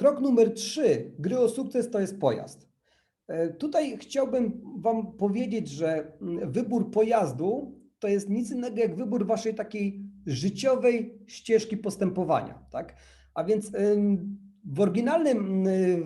Krok numer trzy gry o sukces to jest pojazd. E, Tutaj chciałbym Wam powiedzieć, że mm, wybór pojazdu to jest nic innego jak wybór Waszej takiej życiowej ścieżki postępowania. Tak? A więc w oryginalnym, y,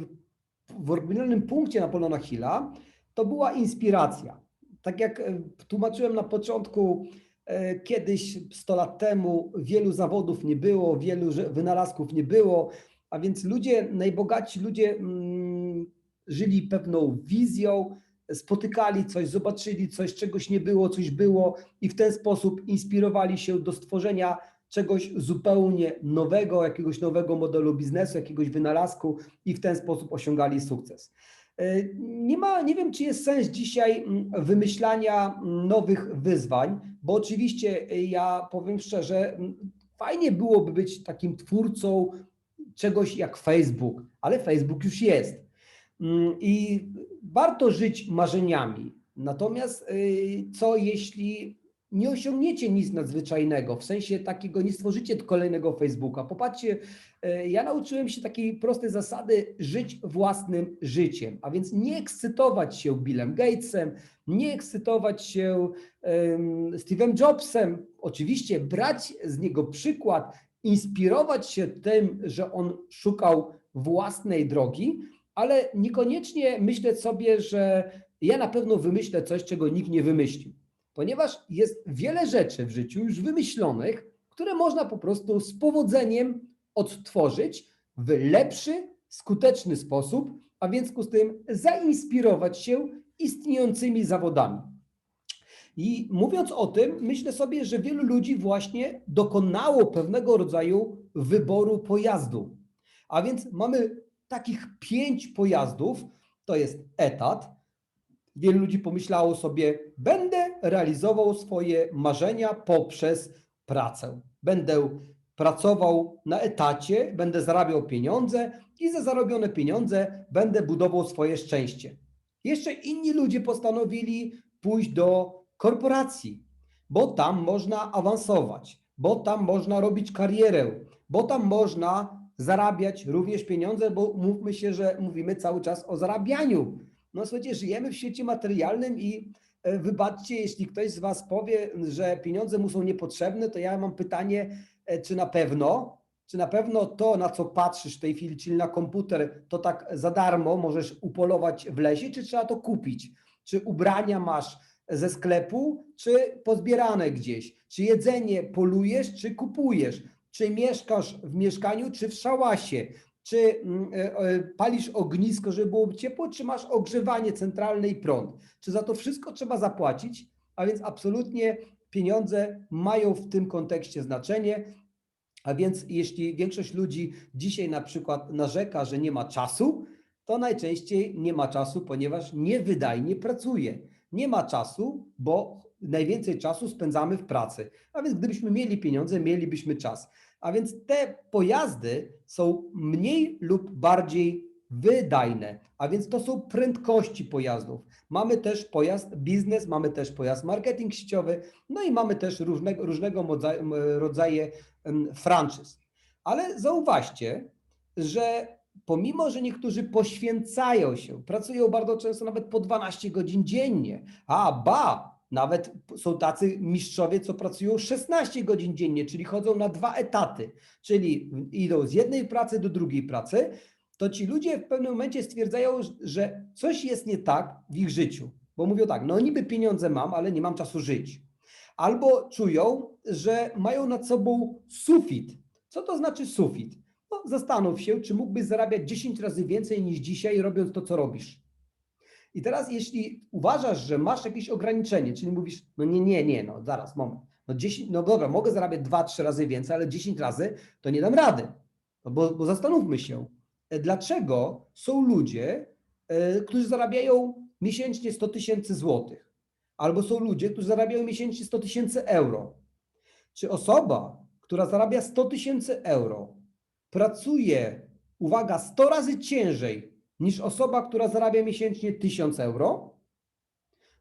w oryginalnym punkcie Napoleona Hilla to była inspiracja. Tak jak tłumaczyłem na początku, e, kiedyś 100 lat temu wielu zawodów nie było, wielu wynalazków nie było, a więc ludzie, najbogatsi ludzie mm, żyli pewną wizją, spotykali coś, zobaczyli coś, czegoś nie było, coś było i w ten sposób inspirowali się do stworzenia czegoś zupełnie nowego, jakiegoś nowego modelu biznesu, jakiegoś wynalazku i w ten sposób osiągali sukces. E, Nie ma, nie wiem, czy jest sens dzisiaj mm, wymyślania nowych wyzwań, bo oczywiście e, ja powiem szczerze, mm, fajnie byłoby być takim twórcą czegoś jak Facebook, ale Facebook już jest. Mm, I warto żyć marzeniami. Natomiast y, co jeśli nie osiągniecie nic nadzwyczajnego, w sensie takiego, nie stworzycie kolejnego Facebooka? Popatrzcie, y, ja nauczyłem się takiej prostej zasady żyć własnym życiem, a więc nie ekscytować się Billem Gatesem, nie ekscytować się em, Steve'em Jobsem, oczywiście brać z niego przykład, inspirować się tym, że on szukał własnej drogi, ale niekoniecznie myśleć sobie, że ja na pewno wymyślę coś, czego nikt nie wymyślił. Ponieważ jest wiele rzeczy w życiu już wymyślonych, które można po prostu z powodzeniem odtworzyć w lepszy, skuteczny sposób, a w związku z tym zainspirować się istniejącymi zawodami. I mówiąc o tym, myślę sobie, że wielu ludzi właśnie dokonało pewnego rodzaju wyboru pojazdu. A więc mamy takich pięć pojazdów, to jest etat. Wielu ludzi pomyślało sobie, będę realizował swoje marzenia poprzez pracę. Będę pracował na etacie, będę zarabiał pieniądze i za zarobione pieniądze będę budował swoje szczęście. Jeszcze inni ludzie postanowili pójść do korporacji, bo tam można awansować, bo tam można robić karierę, bo tam można zarabiać również pieniądze, bo mówmy się, że mówimy cały czas o zarabianiu. No słuchajcie, żyjemy w świecie materialnym i e, wybaczcie, jeśli ktoś z Was powie, że pieniądze mu są niepotrzebne, to ja mam pytanie, e, czy na pewno, czy na pewno to, na co patrzysz w tej chwili, czyli na komputer, to tak za darmo możesz upolować w lesie, czy trzeba to kupić? Czy ubrania masz ze sklepu, czy pozbierane gdzieś? Czy jedzenie polujesz, czy kupujesz? Czy mieszkasz w mieszkaniu, czy w szałasie? Czy mm, e, e, palisz ognisko, żeby było ciepło, czy masz ogrzewanie centralne i prąd? Czy za to wszystko trzeba zapłacić? A więc absolutnie pieniądze mają w tym kontekście znaczenie. A więc jeśli większość ludzi dzisiaj na przykład narzeka, że nie ma czasu, to najczęściej nie ma czasu, ponieważ niewydajnie pracuje. Nie ma czasu, bo najwięcej czasu spędzamy w pracy. A więc gdybyśmy mieli pieniądze, mielibyśmy czas. A więc te pojazdy są mniej lub bardziej wydajne, a więc to są prędkości pojazdów. Mamy też pojazd biznes, mamy też pojazd marketing sieciowy, no i mamy też różnego, różnego em, franczyz. Ale zauważcie, że pomimo, że niektórzy poświęcają się, pracują bardzo często nawet po 12 godzin dziennie, a ba, nawet są tacy mistrzowie, co pracują 16 godzin dziennie, czyli chodzą na dwa etaty, czyli idą z jednej pracy do drugiej pracy, to ci ludzie w pewnym momencie stwierdzają, że coś jest nie tak w ich życiu. Bo mówią tak, no niby pieniądze mam, ale nie mam czasu żyć. Albo czują, że mają nad sobą sufit. Co to znaczy sufit? No, zastanów się, czy mógłbyś zarabiać 10 razy więcej niż dzisiaj, robiąc to, co robisz. I teraz, jeśli uważasz, że masz jakieś ograniczenie, czyli mówisz, no nie, nie, nie, no zaraz, moment. No 10, no dobra, mogę zarabiać 2-3 razy więcej, ale 10 razy to nie dam rady. No bo, bo zastanówmy się, e, dlaczego są ludzie, e, którzy zarabiają miesięcznie 100 tysięcy złotych, albo są ludzie, którzy zarabiają miesięcznie 100 tysięcy euro. Czy osoba, która zarabia 100 tysięcy euro, pracuje, uwaga, 100 razy ciężej niż osoba, która zarabia miesięcznie 1000 euro?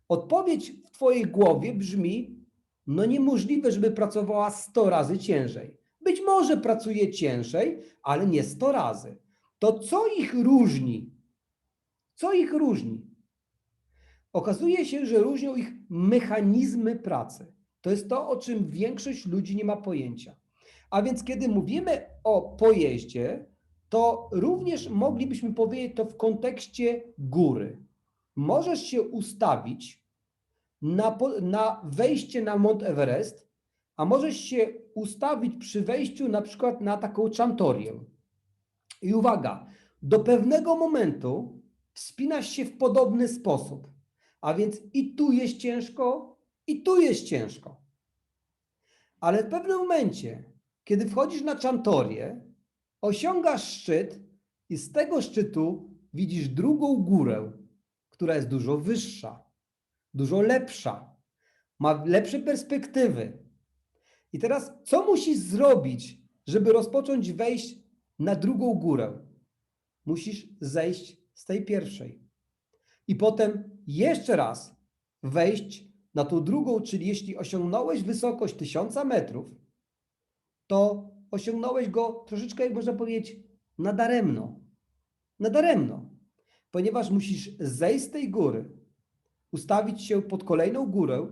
Odpowiedź w Twojej głowie brzmi: No niemożliwe, żeby pracowała 100 razy ciężej. Być może pracuje ciężej, ale nie 100 razy. to co ich różni? Co ich różni? Okazuje się, że różnią ich mechanizmy pracy. To jest to, o czym większość ludzi nie ma pojęcia. A więc, kiedy mówimy o pojeździe, to również moglibyśmy powiedzieć to w kontekście góry. Możesz się ustawić na, na wejście na Mont Everest, a możesz się ustawić przy wejściu na przykład na taką czantorię. I uwaga, do pewnego momentu wspinasz się w podobny sposób. A więc i tu jest ciężko, i tu jest ciężko. Ale w pewnym momencie, kiedy wchodzisz na czantorię, osiągasz szczyt i z tego szczytu widzisz drugą górę, która jest dużo wyższa, dużo lepsza, ma lepsze perspektywy. I teraz, co musisz zrobić, żeby rozpocząć wejść na drugą górę? Musisz zejść z tej pierwszej. I potem jeszcze raz wejść na tą drugą, czyli jeśli osiągnąłeś wysokość 1000 metrów, to osiągnąłeś go troszeczkę, jak można powiedzieć, nadaremno. Nadaremno. Ponieważ musisz zejść z tej góry, ustawić się pod kolejną górę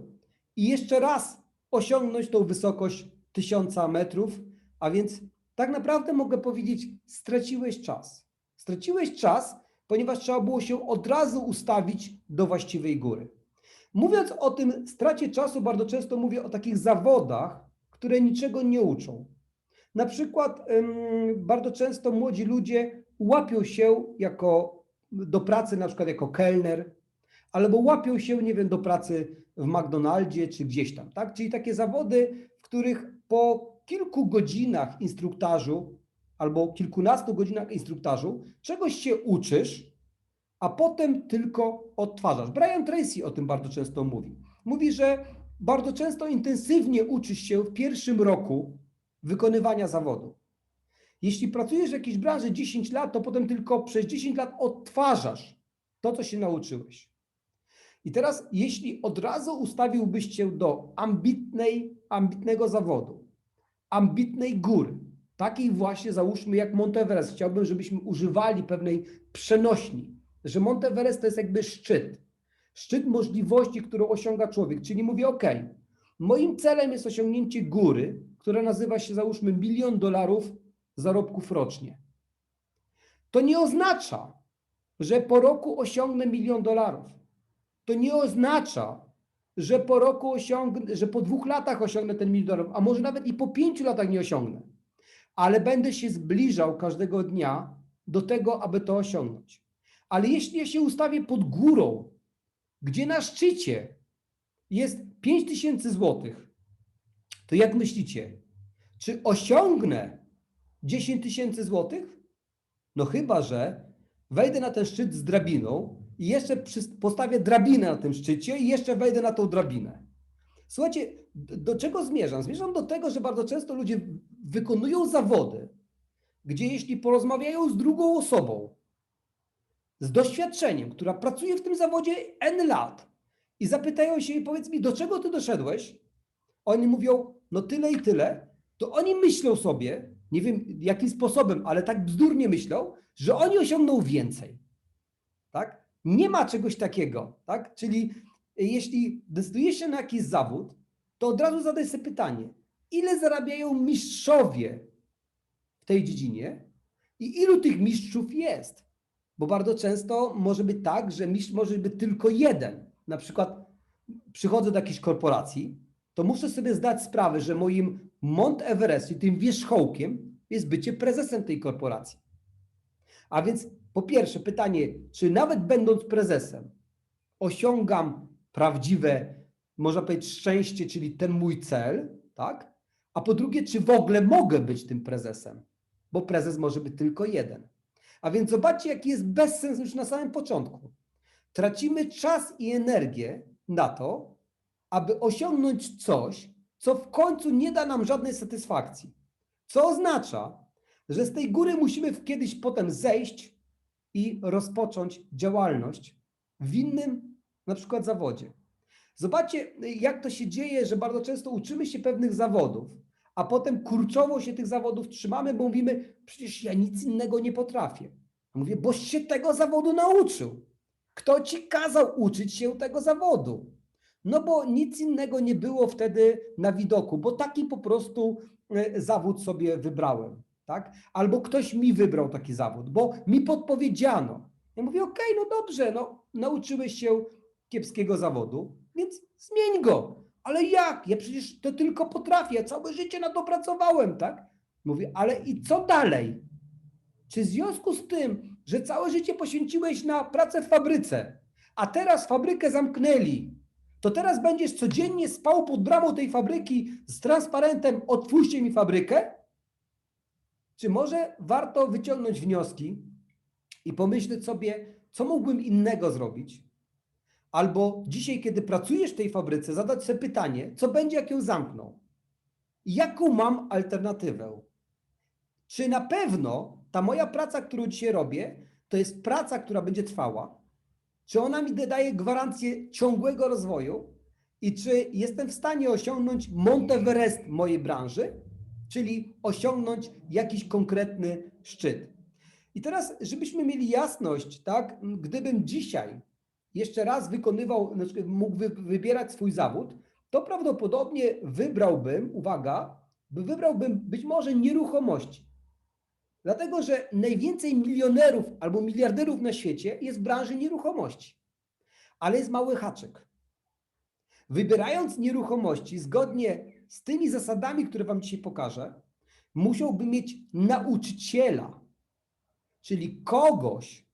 i jeszcze raz osiągnąć tą wysokość 1000 metrów, a więc tak naprawdę mogę powiedzieć, straciłeś czas. Straciłeś czas, ponieważ trzeba było się od razu ustawić do właściwej góry. Mówiąc o tym stracie czasu, bardzo często mówię o takich zawodach, które niczego nie uczą. Na przykład bardzo często młodzi ludzie łapią się jako do pracy, na przykład jako kelner, albo łapią się, nie wiem, do pracy w McDonaldzie czy gdzieś tam, tak? Czyli takie zawody, w których po kilku godzinach instruktażu albo kilkunastu godzinach instruktażu czegoś się uczysz, a potem tylko odtwarzasz. Brian Tracy o tym bardzo często mówi. Mówi, że bardzo często intensywnie uczysz się w pierwszym roku wykonywania zawodu. Jeśli pracujesz w jakiejś branży 10 lat, to potem tylko przez 10 lat odtwarzasz to, co się nauczyłeś. I teraz, jeśli od razu ustawiłbyś się do ambitnej, ambitnego zawodu, ambitnej góry, takiej właśnie załóżmy jak Monteverest, chciałbym, żebyśmy używali pewnej przenośni, że Monteverest to jest jakby szczyt, szczyt możliwości, którą osiąga człowiek, czyli mówię, ok, moim celem jest osiągnięcie góry, która nazywa się załóżmy milion dolarów zarobków rocznie. To nie oznacza, że po roku osiągnę milion dolarów. To nie oznacza, że po roku osiągnę, że po dwóch latach osiągnę ten milion dolarów, a może nawet i po pięciu latach nie osiągnę. Ale będę się zbliżał każdego dnia do tego, aby to osiągnąć. Ale jeśli ja się ustawię pod górą, gdzie na szczycie jest 5 tysięcy złotych, to jak myślicie, czy osiągnę 10 tysięcy złotych? No chyba, że wejdę na ten szczyt z drabiną i jeszcze postawię drabinę na tym szczycie i jeszcze wejdę na tą drabinę. Słuchajcie, do czego zmierzam? Zmierzam do tego, że bardzo często ludzie wykonują zawody, gdzie jeśli porozmawiają z drugą osobą, z doświadczeniem, która pracuje w tym zawodzie N lat i zapytają się jej, powiedz mi, do czego ty doszedłeś? Oni mówią, no tyle i tyle, to oni myślą sobie, nie wiem jakim sposobem, ale tak bzdurnie myślą, że oni osiągną więcej. Tak? Nie ma czegoś takiego, tak? Czyli jeśli decydujesz się na jakiś zawód, to od razu zadaj sobie pytanie, ile zarabiają mistrzowie w tej dziedzinie i ilu tych mistrzów jest? Bo bardzo często może być tak, że mistrz może być tylko jeden. Na przykład przychodzę do jakiejś korporacji, to muszę sobie zdać sprawę, że moim Mont Everest i tym wierzchołkiem jest bycie prezesem tej korporacji. A więc po pierwsze pytanie, czy nawet będąc prezesem osiągam prawdziwe, można powiedzieć, szczęście, czyli ten mój cel, tak? A po drugie, czy w ogóle mogę być tym prezesem? Bo prezes może być tylko jeden. A więc zobaczcie, jaki jest bezsens już na samym początku. Tracimy czas i energię na to, aby osiągnąć coś, co w końcu nie da nam żadnej satysfakcji. Co oznacza, że z tej góry musimy kiedyś potem zejść i rozpocząć działalność w innym na przykład zawodzie. Zobaczcie, jak to się dzieje, że bardzo często uczymy się pewnych zawodów, a potem kurczowo się tych zawodów trzymamy, bo mówimy, przecież ja nic innego nie potrafię. Mówię, boś się tego zawodu nauczył. Kto ci kazał uczyć się tego zawodu? No bo nic innego nie było wtedy na widoku, bo taki po prostu e, zawód sobie wybrałem, tak? Albo ktoś mi wybrał taki zawód, bo mi podpowiedziano. Ja mówię, okej, no dobrze, no nauczyłeś się kiepskiego zawodu, więc zmień go. Ale jak? Ja przecież to tylko potrafię, całe życie na to pracowałem, tak? Mówię, ale i co dalej? Czy w związku z tym, że całe życie poświęciłeś na pracę w fabryce, a teraz fabrykę zamknęli, to teraz będziesz codziennie spał pod bramą tej fabryki z transparentem otwórzcie mi fabrykę? Czy może warto wyciągnąć wnioski i pomyśleć sobie, co mógłbym innego zrobić? Albo dzisiaj, kiedy pracujesz w tej fabryce, zadać sobie pytanie, co będzie, jak ją zamkną? Jaką mam alternatywę? Czy na pewno ta moja praca, którą dzisiaj robię, to jest praca, która będzie trwała? Czy ona mi daje gwarancję ciągłego rozwoju? I czy jestem w stanie osiągnąć Monteverest mojej branży, czyli osiągnąć jakiś konkretny szczyt? I teraz, żebyśmy mieli jasność, tak, gdybym dzisiaj jeszcze raz wykonywał, znaczy mógł wy, wybierać swój zawód, to prawdopodobnie wybrałbym, uwaga, by wybrałbym być może nieruchomości. Dlatego, że najwięcej milionerów albo miliarderów na świecie jest w branży nieruchomości. Ale jest mały haczyk. Wybierając nieruchomości zgodnie z tymi zasadami, które Wam dzisiaj pokażę, musiałby mieć nauczyciela, czyli kogoś,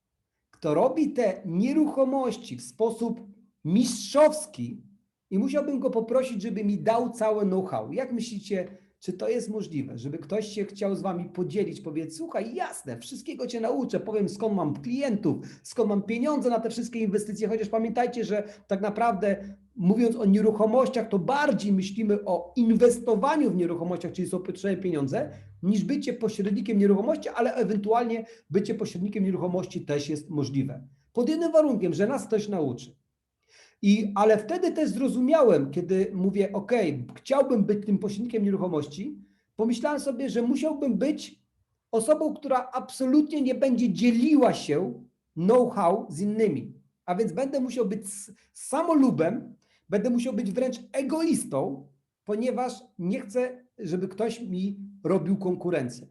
kto robi te nieruchomości w sposób mistrzowski i musiałbym go poprosić, żeby mi dał całe know-how. Jak myślicie, czy to jest możliwe, żeby ktoś się chciał z wami podzielić, powiedzieć, słuchaj, jasne, wszystkiego cię nauczę, powiem skąd mam klientów, skąd mam pieniądze na te wszystkie inwestycje, chociaż pamiętajcie, że tak naprawdę mówiąc o nieruchomościach, to bardziej myślimy o inwestowaniu w nieruchomościach, czyli są potrzebne pieniądze, niż bycie pośrednikiem nieruchomości, ale ewentualnie bycie pośrednikiem nieruchomości też jest możliwe. Pod jednym warunkiem, że nas ktoś nauczy. I, ale wtedy też zrozumiałem, kiedy mówię, OK, chciałbym być tym pośrednikiem nieruchomości, pomyślałem sobie, że musiałbym być osobą, która absolutnie nie będzie dzieliła się know-how z innymi. A więc będę musiał być samolubem, będę musiał być wręcz egoistą, ponieważ nie chcę, żeby ktoś mi robił konkurencję.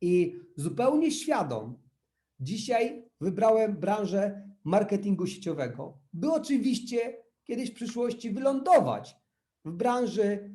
I zupełnie świadom dzisiaj wybrałem branżę marketingu sieciowego, by oczywiście kiedyś w przyszłości wylądować w branży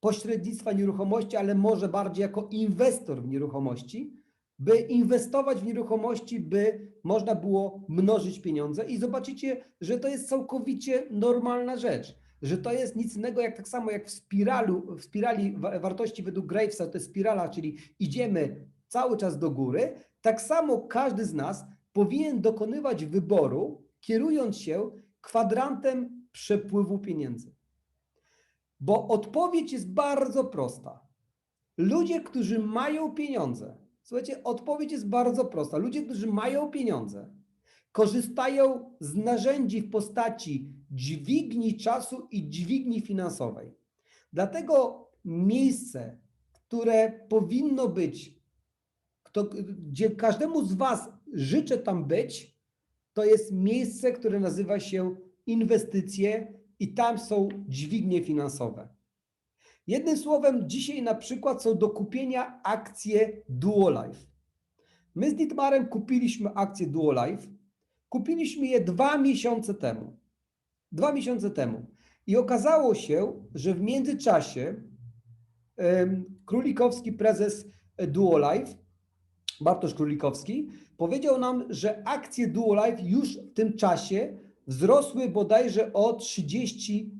pośrednictwa nieruchomości, ale może bardziej jako inwestor w nieruchomości, by inwestować w nieruchomości, by można było mnożyć pieniądze i zobaczycie, że to jest całkowicie normalna rzecz, że to jest nic innego jak tak samo jak w spiralu, w spirali wartości według Gravesa, to jest spirala, czyli idziemy cały czas do góry, tak samo każdy z nas powinien dokonywać wyboru, kierując się kwadrantem przepływu pieniędzy. Bo odpowiedź jest bardzo prosta. Ludzie, którzy mają pieniądze, słuchajcie, odpowiedź jest bardzo prosta. Ludzie, którzy mają pieniądze, korzystają z narzędzi w postaci dźwigni czasu i dźwigni finansowej. Dlatego miejsce, które powinno być, gdzie każdemu z Was życzę tam być, to jest miejsce, które nazywa się inwestycje i tam są dźwignie finansowe. Jednym słowem, dzisiaj na przykład są do kupienia akcje Duolife. My z Dietmarem kupiliśmy akcje Duolife. Kupiliśmy je dwa miesiące temu. Dwa miesiące temu. I okazało się, że w międzyczasie Królikowski, prezes Duolife, Bartosz Królikowski, powiedział nam, że akcje Duolife już w tym czasie wzrosły bodajże o 35%.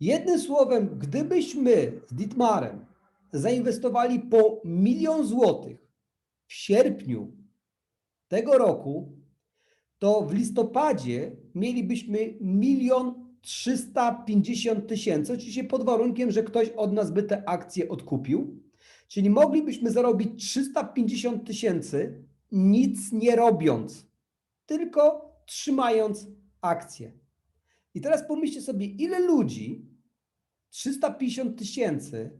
Jednym słowem, gdybyśmy z Ditmarem zainwestowali po milion złotych w sierpniu tego roku, to w listopadzie mielibyśmy milion 350 tysięcy, oczywiście pod warunkiem, że ktoś od nas by te akcje odkupił. Czyli moglibyśmy zarobić 350 tysięcy nic nie robiąc, tylko trzymając akcje. I teraz pomyślcie sobie, ile ludzi 350 tysięcy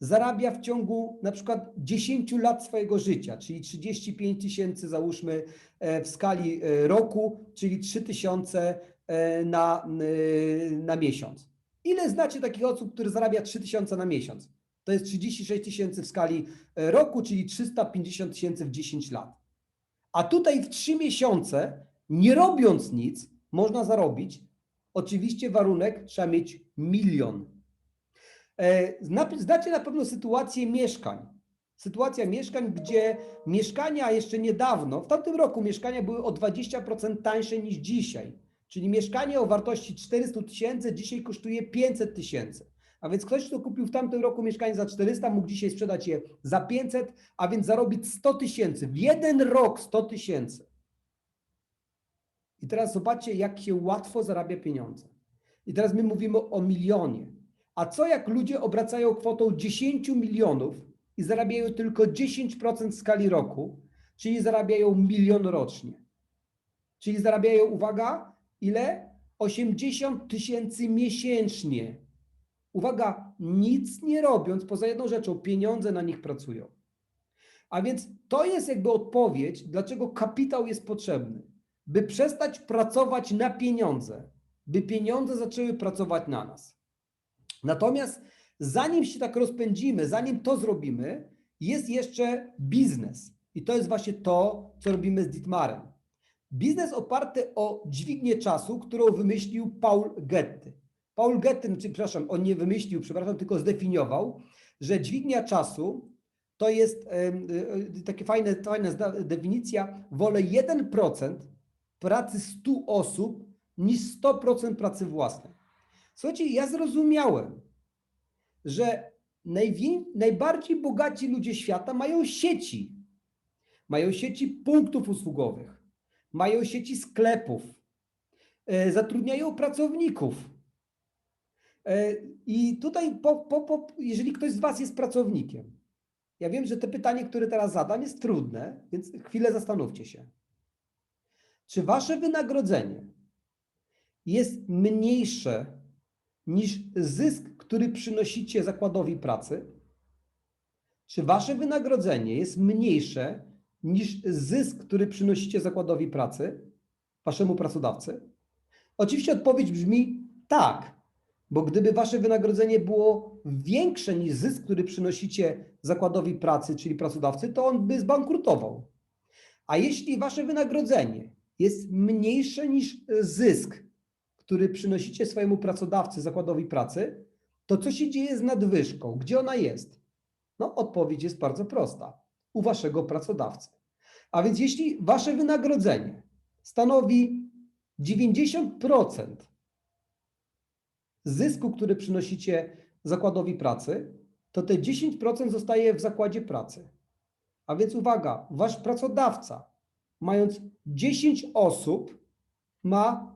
zarabia w ciągu na przykład 10 lat swojego życia, czyli 35 tysięcy załóżmy e, w skali e, roku, czyli 3 tysiące e, na, na miesiąc. Ile znacie takich osób, które zarabia 3 tysiące na miesiąc? To jest 36 tysięcy w skali roku, czyli 350 tysięcy w 10 lat. A tutaj w 3 miesiące, nie robiąc nic, można zarobić. Oczywiście warunek trzeba mieć milion. E, zna- Znacie na pewno sytuację mieszkań. Sytuacja mieszkań, gdzie mieszkania jeszcze niedawno, w tamtym roku mieszkania były o 20% tańsze niż dzisiaj. Czyli mieszkanie o wartości 400 tysięcy dzisiaj kosztuje 500 tysięcy. A więc ktoś, kto kupił w tamtym roku mieszkanie za 400, mógł dzisiaj sprzedać je za 500, a więc zarobić 100 tysięcy. W jeden rok 100 tysięcy. I teraz zobaczcie, jak się łatwo zarabia pieniądze. I teraz my mówimy o milionie. A co jak ludzie obracają kwotą 10 milionów i zarabiają tylko 10% w skali roku, czyli zarabiają milion rocznie? Czyli zarabiają, uwaga, ile? 80 tysięcy miesięcznie. Uwaga, nic nie robiąc, poza jedną rzeczą, pieniądze na nich pracują. A więc to jest jakby odpowiedź, dlaczego kapitał jest potrzebny. By przestać pracować na pieniądze, by pieniądze zaczęły pracować na nas. Natomiast zanim się tak rozpędzimy, zanim to zrobimy, jest jeszcze biznes. I to jest właśnie to, co robimy z Dietmarem. Biznes oparty o dźwignię czasu, którą wymyślił Paul Getty. Paul Getty, czy przepraszam, on nie wymyślił, przepraszam, tylko zdefiniował, że dźwignia czasu to jest y, y, fajne, fajna zda- definicja, wolę 1% pracy 100 osób niż 100% pracy własnej. Słuchajcie, ja zrozumiałem, że najbardziej bogaci ludzie świata mają sieci. Mają sieci punktów usługowych, mają sieci sklepów, e, zatrudniają pracowników. E, I tutaj, po, po, po, jeżeli ktoś z Was jest pracownikiem, ja wiem, że to pytanie, które teraz zadam, jest trudne, więc chwilę zastanówcie się. Czy Wasze wynagrodzenie jest mniejsze niż zysk, który przynosicie zakładowi pracy? Czy Wasze wynagrodzenie jest mniejsze niż zysk, który przynosicie zakładowi pracy, Waszemu pracodawcy? Oczywiście odpowiedź brzmi tak, bo gdyby Wasze wynagrodzenie było większe niż zysk, który przynosicie zakładowi pracy, czyli pracodawcy, to on by zbankrutował. A jeśli Wasze wynagrodzenie jest mniejsze niż zysk, który przynosicie swojemu pracodawcy, zakładowi pracy, to co się dzieje z nadwyżką? Gdzie ona jest? No, odpowiedź jest bardzo prosta. U waszego pracodawcy. A więc jeśli wasze wynagrodzenie stanowi 90% zysku, który przynosicie zakładowi pracy, to te 10% zostaje w zakładzie pracy. A więc uwaga, wasz pracodawca, mając 10 osób, ma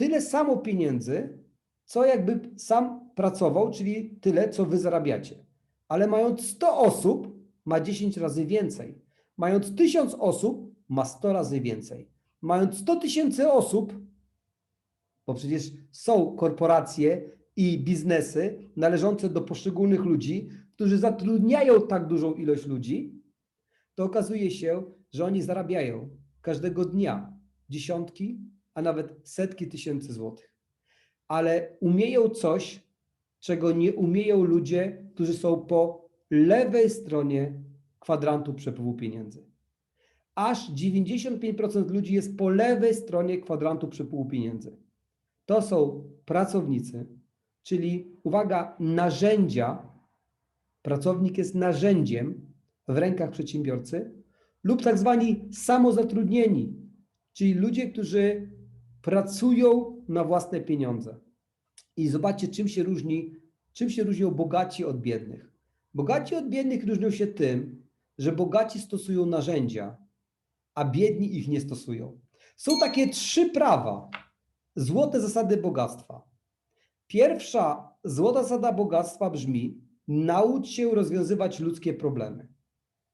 tyle samo pieniędzy, co jakby sam pracował, czyli tyle, co wy zarabiacie. Ale mając 100 osób, ma 10 razy więcej. Mając 1000 osób, ma 100 razy więcej. Mając 100 tysięcy osób, bo przecież są korporacje i biznesy należące do poszczególnych ludzi, którzy zatrudniają tak dużą ilość ludzi, to okazuje się, że oni zarabiają każdego dnia dziesiątki, a nawet setki tysięcy złotych. Ale umieją coś, czego nie umieją ludzie, którzy są po lewej stronie kwadrantu przepływu pieniędzy. Aż 95% ludzi jest po lewej stronie kwadrantu przepływu pieniędzy. To są pracownicy, czyli uwaga, narzędzia. Pracownik jest narzędziem w rękach przedsiębiorcy lub tak zwani samozatrudnieni, czyli ludzie, którzy pracują na własne pieniądze. I zobaczcie, czym się różni, czym się różnią bogaci od biednych. Bogaci od biednych różnią się tym, że bogaci stosują narzędzia, a biedni ich nie stosują. Są takie trzy prawa, złote zasady bogactwa. Pierwsza złota zasada bogactwa brzmi: naucz się rozwiązywać ludzkie problemy.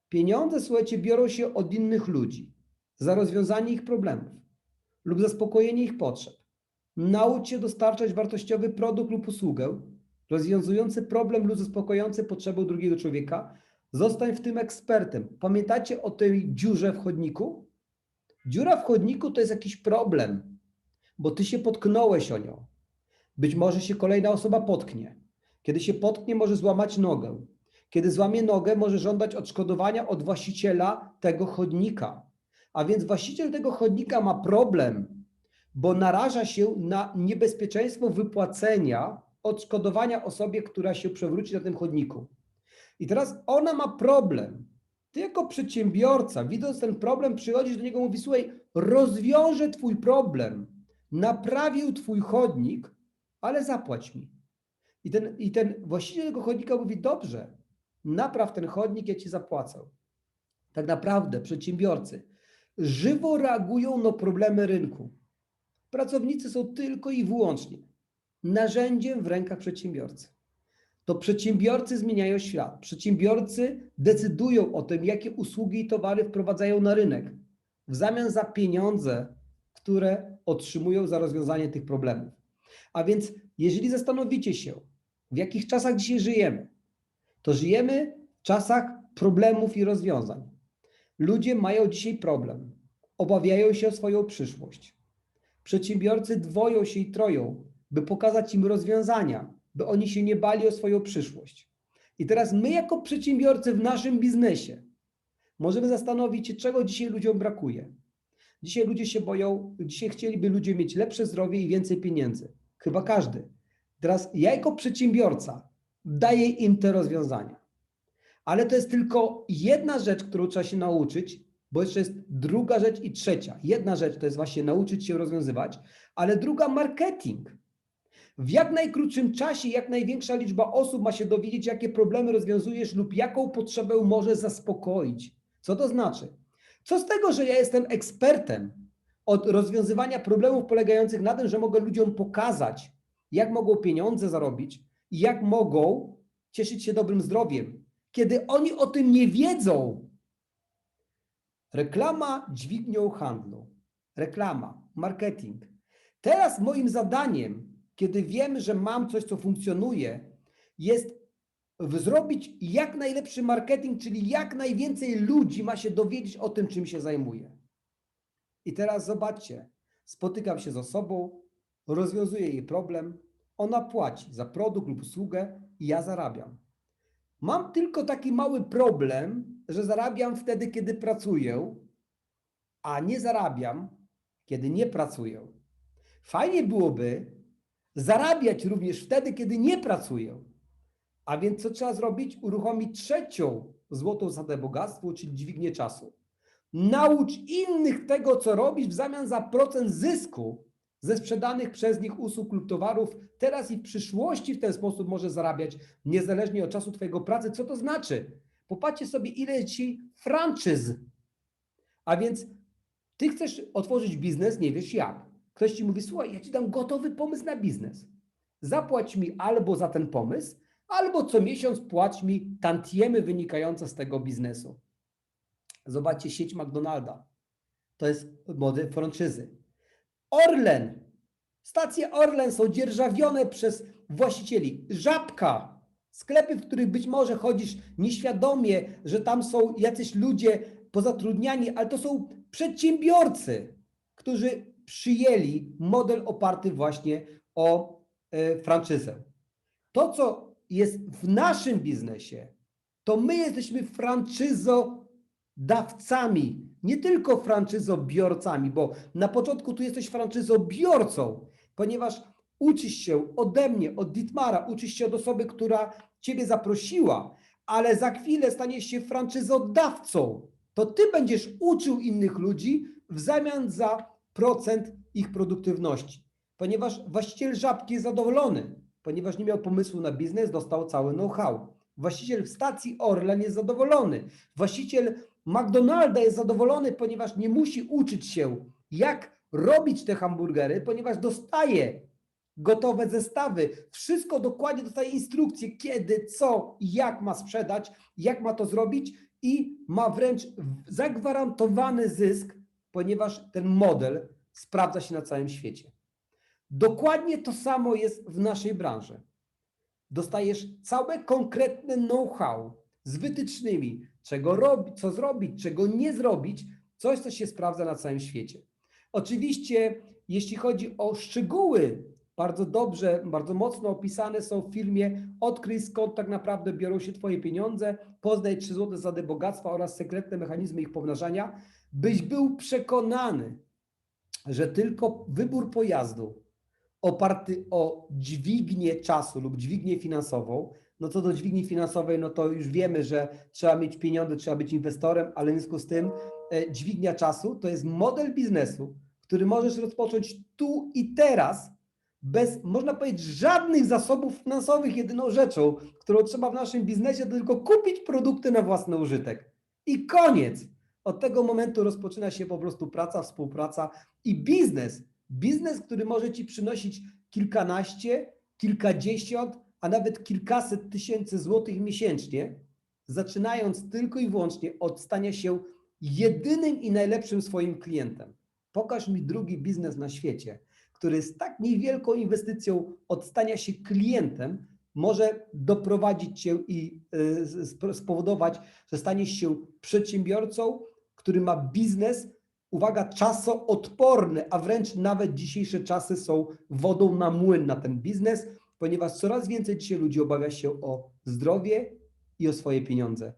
Pieniądze, słuchajcie, biorą się od innych ludzi za rozwiązanie ich problemów lub zaspokojenie ich potrzeb. Naucz się dostarczać wartościowy produkt lub usługę rozwiązujący problem lub zaspokojący potrzebę drugiego człowieka, zostań w tym ekspertem. Pamiętacie o tej dziurze w chodniku? Dziura w chodniku to jest jakiś problem, bo ty się potknąłeś o nią. Być może się kolejna osoba potknie. Kiedy się potknie, może złamać nogę. Kiedy złamie nogę, może żądać odszkodowania od właściciela tego chodnika. A więc właściciel tego chodnika ma problem, bo naraża się na niebezpieczeństwo wypłacenia odszkodowania osobie, która się przewróci na tym chodniku. I teraz ona ma problem. Ty jako przedsiębiorca, widząc ten problem, przychodzisz do niego i mówi, słuchaj, rozwiążę twój problem, naprawił twój chodnik, ale zapłać mi. I ten, I ten właściciel tego chodnika mówi, dobrze, napraw ten chodnik, ja ci zapłacę. Tak naprawdę przedsiębiorcy żywo reagują na problemy rynku. Pracownicy są tylko i wyłącznie narzędziem w rękach przedsiębiorcy. To przedsiębiorcy zmieniają świat. Przedsiębiorcy decydują o tym, jakie usługi i towary wprowadzają na rynek w zamian za pieniądze, które otrzymują za rozwiązanie tych problemów. A więc, jeżeli zastanowicie się, w jakich czasach dzisiaj żyjemy, to żyjemy w czasach problemów i rozwiązań. Ludzie mają dzisiaj problem, obawiają się o swoją przyszłość. Przedsiębiorcy dwoją się i troją, by pokazać im rozwiązania, by oni się nie bali o swoją przyszłość. I teraz my, jako przedsiębiorcy w naszym biznesie, możemy zastanowić się, czego dzisiaj ludziom brakuje. Dzisiaj ludzie się boją, dzisiaj chcieliby ludzie mieć lepsze zdrowie i więcej pieniędzy. Chyba każdy. Teraz ja, jako przedsiębiorca, daję im te rozwiązania. Ale to jest tylko jedna rzecz, którą trzeba się nauczyć, bo jeszcze jest druga rzecz i trzecia. Jedna rzecz to jest właśnie nauczyć się rozwiązywać, ale druga marketing. W jak najkrótszym czasie, jak największa liczba osób ma się dowiedzieć, jakie problemy rozwiązujesz lub jaką potrzebę może zaspokoić. Co to znaczy? Co z tego, że ja jestem ekspertem od rozwiązywania problemów polegających na tym, że mogę ludziom pokazać, jak mogą pieniądze zarobić i jak mogą cieszyć się dobrym zdrowiem, kiedy oni o tym nie wiedzą. Reklama dźwignią handlu. Reklama, marketing. Teraz moim zadaniem kiedy wiem, że mam coś, co funkcjonuje, jest zrobić jak najlepszy marketing, czyli jak najwięcej ludzi ma się dowiedzieć o tym, czym się zajmuje. I teraz zobaczcie, spotykam się z osobą, rozwiązuję jej problem, ona płaci za produkt lub usługę i ja zarabiam. Mam tylko taki mały problem, że zarabiam wtedy, kiedy pracuję, a nie zarabiam, kiedy nie pracuję. Fajnie byłoby, zarabiać również wtedy, kiedy nie pracuję. A więc co trzeba zrobić? Uruchomić trzecią złotą zasadę bogactwa, czyli dźwignię czasu. Naucz innych tego, co robisz w zamian za procent zysku ze sprzedanych przez nich usług lub towarów. Teraz i w przyszłości w ten sposób może zarabiać, niezależnie od czasu Twojego pracy. Co to znaczy? Popatrzcie sobie, ile dzisiaj franczyz. A więc Ty chcesz otworzyć biznes, nie wiesz jak. Ktoś ci mówi, słuchaj, ja ci dam gotowy pomysł na biznes. Zapłać mi albo za ten pomysł, albo co miesiąc płać mi tantiemy wynikające z tego biznesu. Zobaczcie sieć McDonalda. To jest model franczyzy. Orlen. Stacje Orlen są dzierżawione przez właścicieli. Żabka. Sklepy, w których być może chodzisz nieświadomie, że tam są jacyś ludzie pozatrudniani, ale to są przedsiębiorcy, którzy przyjęli model oparty właśnie o e, franczyzę. To, co jest w naszym biznesie, to my jesteśmy franczyzodawcami, nie tylko franczyzobiorcami, bo na początku tu jesteś franczyzobiorcą, ponieważ uczysz się ode mnie, od Ditmara, uczysz się od osoby, która ciebie zaprosiła, ale za chwilę staniesz się franczyzodawcą. To ty będziesz uczył innych ludzi w zamian za procent ich produktywności. Ponieważ właściciel żabki jest zadowolony, ponieważ nie miał pomysłu na biznes, dostał cały know-how. Właściciel w stacji Orlen jest zadowolony. Właściciel McDonalda jest zadowolony, ponieważ nie musi uczyć się, jak robić te hamburgery, ponieważ dostaje gotowe zestawy. Wszystko dokładnie dostaje instrukcje, kiedy, co jak ma sprzedać, jak ma to zrobić i ma wręcz zagwarantowany zysk ponieważ ten model sprawdza się na całym świecie. Dokładnie to samo jest w naszej branży. dostajesz całe konkretne know-how z wytycznymi, czego robić, co zrobić, czego nie zrobić, coś, co się sprawdza na całym świecie. Oczywiście, jeśli chodzi o szczegóły, bardzo dobrze, bardzo mocno opisane są w filmie Odkryj skąd tak naprawdę biorą się Twoje pieniądze, poznaj 3 złote zasady bogactwa oraz sekretne mechanizmy ich pomnażania, byś był przekonany, że tylko wybór pojazdu oparty o dźwignię czasu lub dźwignię finansową, no co do dźwigni finansowej, no to już wiemy, że trzeba mieć pieniądze, trzeba być inwestorem, ale w związku z tym e, dźwignia czasu to jest model biznesu, który możesz rozpocząć tu i teraz, bez, można powiedzieć, żadnych zasobów finansowych. Jedyną rzeczą, którą trzeba w naszym biznesie, to tylko kupić produkty na własny użytek. I koniec. Od tego momentu rozpoczyna się po prostu praca, współpraca i biznes. Biznes, który może ci przynosić kilkanaście, kilkadziesiąt, a nawet kilkaset tysięcy złotych miesięcznie, zaczynając tylko i wyłącznie od stania się jedynym i najlepszym swoim klientem. Pokaż mi drugi biznes na świecie, który z tak niewielką inwestycją od stania się klientem może doprowadzić cię i y, sp- spowodować, że staniesz się przedsiębiorcą, który ma biznes, uwaga, czasoodporny, a wręcz nawet dzisiejsze czasy są wodą na młyn na ten biznes, ponieważ coraz więcej dzisiaj ludzi obawia się o zdrowie i o swoje pieniądze.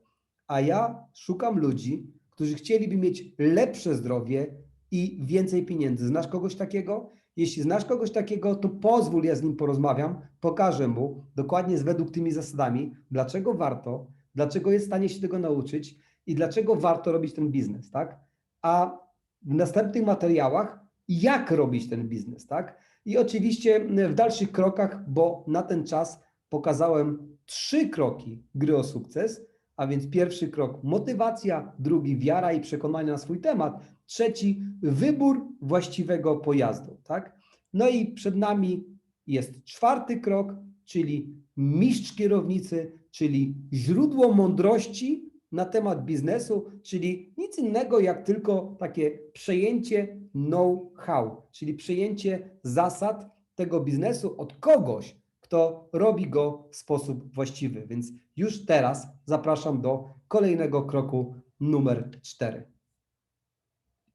A ja szukam ludzi, którzy chcieliby mieć lepsze zdrowie i więcej pieniędzy. Znasz kogoś takiego? Jeśli znasz kogoś takiego, to pozwól, ja z nim porozmawiam, pokażę mu dokładnie z według tymi zasadami, dlaczego warto, dlaczego jest w stanie się tego nauczyć i dlaczego warto robić ten biznes, tak? A w następnych materiałach, jak robić ten biznes, tak? I oczywiście w dalszych krokach, bo na ten czas pokazałem trzy kroki gry o sukces, a więc pierwszy krok motywacja, drugi wiara i przekonanie na swój temat, trzeci wybór właściwego pojazdu, tak? No i przed nami jest czwarty krok, czyli mistrz kierownicy, czyli źródło mądrości na temat biznesu, czyli nic innego jak tylko takie przejęcie know-how, czyli przejęcie zasad tego biznesu od kogoś, kto robi go w sposób właściwy. Więc już teraz zapraszam do kolejnego kroku numer cztery.